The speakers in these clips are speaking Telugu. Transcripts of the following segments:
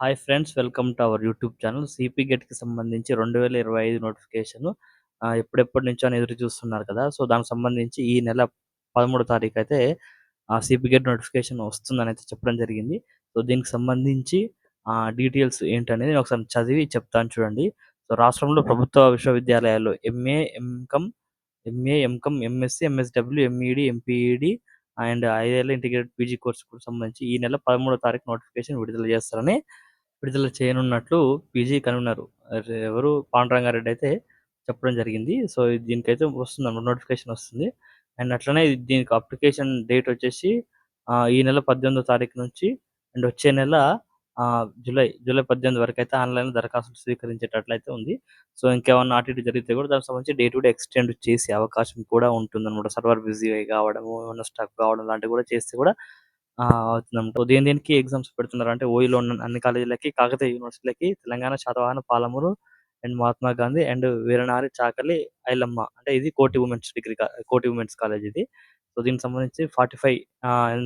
Hi friends welcome to our YouTube channel. CP గెట్కి సంబంధించి రెండు వేల ఇరవై ఐదు నోటిఫికేషన్ ఎప్పుడెప్పటి నుంచో అని ఎదురు చూస్తున్నారు కదా. సో దానికి సంబంధించి ఈ నెల పదమూడు తారీఖు అయితే సిపి గెట్ నోటిఫికేషన్ వస్తుందని అయితే చెప్పడం జరిగింది. సో దీనికి సంబంధించి డీటెయిల్స్ ఏంటనేది నేను ఒకసారి చదివి చెప్తాను చూడండి. సో రాష్ట్రంలో ప్రభుత్వ విశ్వవిద్యాలయాల్లో MA MCom MA MCom MSc MSW MEd MPEd and ఐదేళ్ళ ఇంటిగ్రేటెడ్ పీజీ కోర్సు సంబంధించి ఈ నెల పదమూడో తారీఖు నోటిఫికేషన్ విడుదల చేస్తారని విడుదల చేయనున్నట్లు పీజీ కనున్నారు ఎవరు? పాండురంగారెడ్డి అయితే చెప్పడం జరిగింది. సో దీనికైతే వస్తుంది నోటిఫికేషన్ వస్తుంది. అండ్ అట్లనే దీనికి అప్లికేషన్ డేట్ వచ్చేసి ఈ నెల పద్దెనిమిదో తారీఖు నుంచి అండ్ వచ్చే నెల జూలై జూలై పద్దెనిమిది వరకు అయితే ఆన్లైన్ దరఖాస్తులు స్వీకరించేటట్లయితే ఉంది. సో ఇంకేమన్నా అటు ఇటు జరిగితే కూడా దానికి సంబంధించి డేట్ కూడా ఎక్స్టెండ్ చేసే అవకాశం కూడా ఉంటుందన్నమాట. సర్వర్ బిజీ కావడము ఏమన్నా స్టక్ కావడం లాంటివి కూడా చేస్తే కూడా అవుతుందంట దేని దేనికి ఎగ్జామ్స్ పెడుతున్నారు. అంటే ఓయిలో ఉన్న అన్ని కాలేజీలకి కాకతీయ యూనివర్సిటీలకి తెలంగాణ శాతవాహన పాలమూరు అండ్ మహాత్మా గాంధీ అండ్ వీరనారి చాకలి ఐలమ్మ. అంటే ఇది Koti women's degree Koti women's college ఇది. సో దీనికి సంబంధించి ఫార్టీ ఫైవ్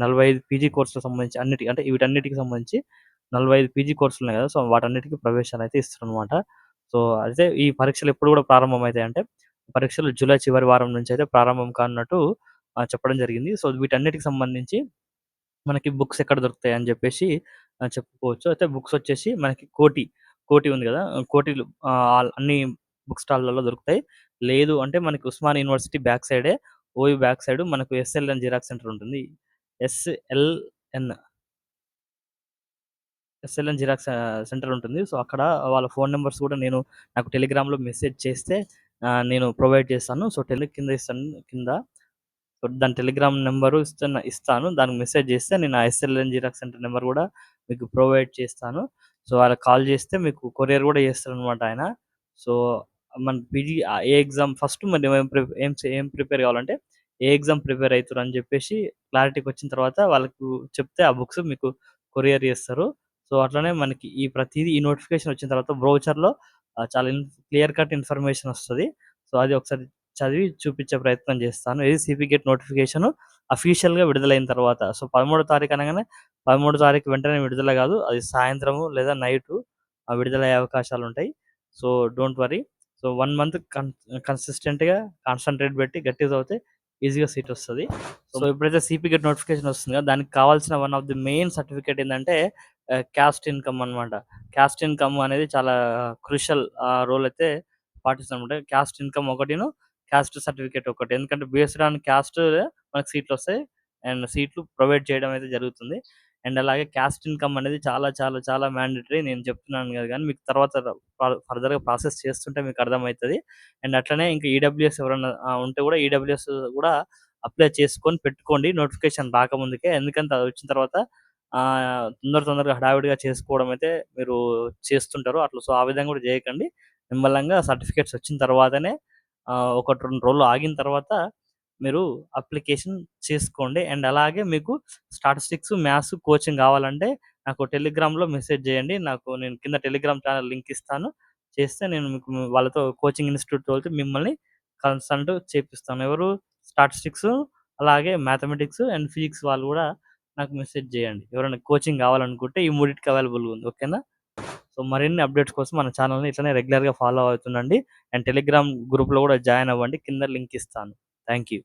నలభై ఐదు పీజీ కోర్సులకు సంబంధించి అన్నిటికీ అంటే వీటన్నిటికి సంబంధించి నలభై ఐదు పీజీ కోర్సులు ఉన్నాయి కదా. సో వాటన్నిటికీ ప్రవేశాలు అయితే ఇస్తారు అనమాట సో అయితే ఈ పరీక్షలు ఎప్పుడు కూడా ప్రారంభం అంటే పరీక్షలు జూలై చివరి వారం నుంచి అయితే ప్రారంభం కానున్నట్టు చెప్పడం జరిగింది. సో వీటన్నిటికి సంబంధించి మనకి బుక్స్ ఎక్కడ దొరుకుతాయి అని చెప్పేసి చెప్పుకోవచ్చు. అయితే బుక్స్ వచ్చేసి మనకి కోటి కోటి ఉంది కదా కోటిలు అన్ని బుక్ స్టాల్లలో దొరుకుతాయి. లేదు అంటే మనకి ఉస్మాన్ యూనివర్సిటీ బ్యాక్ సైడే ఓయూ బ్యాక్ సైడ్ మనకు ఎస్ఎల్ఎన్ జిరాక్స్ సెంటర్ ఉంటుంది. ఎస్ఎల్ఎన్. ఎస్ఎల్ఎన్ జిరాక్స్ సెంటర్ ఉంటుంది. సో అక్కడ వాళ్ళ ఫోన్ నెంబర్స్ కూడా నేను నాకు టెలిగ్రామ్లో మెసేజ్ చేస్తే నేను ప్రొవైడ్ చేస్తాను. సో టెలి కింద ఇస్తాను కింద దాని టెలిగ్రామ్ నెంబరు ఇస్తున్న ఇస్తాను. దానికి మెసేజ్ చేస్తే నేను ఆ ఎస్ఎల్ఎన్ జిరాక్స్ సెంటర్ నెంబర్ కూడా మీకు ప్రొవైడ్ చేస్తాను. సో అలా కాల్ చేస్తే మీకు కొరియర్ కూడా చేస్తారు అనమాట ఆయన. సో మన పీజీ ఏ ఎగ్జామ్ ఫస్ట్ మరి ఏం ఏం ఏం ప్రిపేర్ కావాలంటే ఏ ఎగ్జామ్ ప్రిపేర్ అవుతారు అని చెప్పేసి క్లారిటీకి వచ్చిన తర్వాత వాళ్ళకు చెప్తే ఆ బుక్స్ మీకు కొరియర్ చేస్తారు. సో అట్లనే మనకి ఈ ప్రతిదీ ఈ నోటిఫికేషన్ వచ్చిన తర్వాత బ్రౌచర్లో చాలా క్లియర్ కట్ ఇన్ఫర్మేషన్ వస్తుంది. సో అది ఒకసారి చదివి చూపించే ప్రయత్నం చేస్తాను. ఇది సిపి గేట్ నోటిఫికేషన్ అఫీషియల్గా విడుదలైన తర్వాత. సో పదమూడో తారీఖు అనగానే పదమూడో తారీఖు వెంటనే విడుదల కాదు. అది సాయంత్రము లేదా నైట్ విడుదలయ్యే అవకాశాలు ఉంటాయి. So don't worry so one month con కన్సిస్టెంట్గా కాన్సన్ట్రేట్ పెట్టి గట్టిగా చదివితే ఈజీగా సీట్ వస్తుంది. సో ఎప్పుడైతే సిపి గెట్ నోటిఫికేషన్ వస్తుందో దానికి కావాల్సిన one of the main certificate ఏంటంటే క్యాస్ట్ ఇన్కమ్ అనమాట క్యాస్ట్ ఇన్కమ్ అనేది చాలా క్రూషల్ రోల్ అయితే పాటిస్తుంది అనమాట క్యాస్ట్ ఇన్కమ్ ఒకటిను క్యాస్ట్ సర్టిఫికేట్ ఒకటి. ఎందుకంటే బేస్డ్ ఆన్ క్యాస్ట్ మనకు సీట్లు వస్తాయి. అండ్ సీట్లు ప్రొవైడ్ చేయడం అయితే జరుగుతుంది. అండ్ అలాగే క్యాస్ట్ ఇన్కమ్ అనేది చాలా చాలా చాలా మ్యాండేటరీ నేను చెప్తున్నాను కదా కానీ మీకు తర్వాత ఫర్దర్గా ప్రాసెస్ చేస్తుంటే మీకు అర్థమవుతుంది. అండ్ అట్లనే ఇంకా ఈడబ్ల్యూఎస్ ఎవరైనా ఉంటే కూడా ఈడబ్ల్యూఎస్ కూడా అప్లై చేసుకొని పెట్టుకోండి. నోటిఫికేషన్ రాకముందుకే. ఎందుకంటే అది వచ్చిన తర్వాత తొందర తొందరగా హడావిడిగా చేసుకోవడం అయితే మీరు చేస్తుంటారు. అట్లా సో ఆ విధంగా కూడా చేయకండి. నిమ్మలంగా సర్టిఫికేట్స్ వచ్చిన తర్వాతనే ఒకటి రెండు రోజులు ఆగిన తర్వాత మీరు అప్లికేషన్ చేసుకోండి. అండ్ అలాగే మీకు స్టాటిస్టిక్స్ మ్యాథ్స్ కోచింగ్ కావాలంటే నాకు టెలిగ్రామ్లో మెసేజ్ చేయండి. నాకు నేను కింద టెలిగ్రామ్ ఛానల్ లింక్ ఇస్తాను. చేస్తే నేను మీకు వాళ్ళతో కోచింగ్ ఇన్స్టిట్యూట్ వాళ్ళతో మిమ్మల్ని కన్సల్ట్ చేపిస్తాను. ఎవరు స్టాటిస్టిక్స్ అలాగే మ్యాథమెటిక్స్ అండ్ ఫిజిక్స్ వాళ్ళు కూడా నాకు మెసేజ్ చేయండి. ఎవరైనా కోచింగ్ కావాలనుకుంటే ఈ మూడింటికి అవైలబుల్గా ఉంది. ఓకేనా? సో మరిన్ని అప్డేట్స్ కోసం మన ఛానల్ని ఇట్లనే రెగ్యులర్గా ఫాలో అవుతుండండి. అండ్ టెలిగ్రామ్ గ్రూప్లో కూడా జాయిన్ అవ్వండి. కింద లింక్ ఇస్తాను. Thank you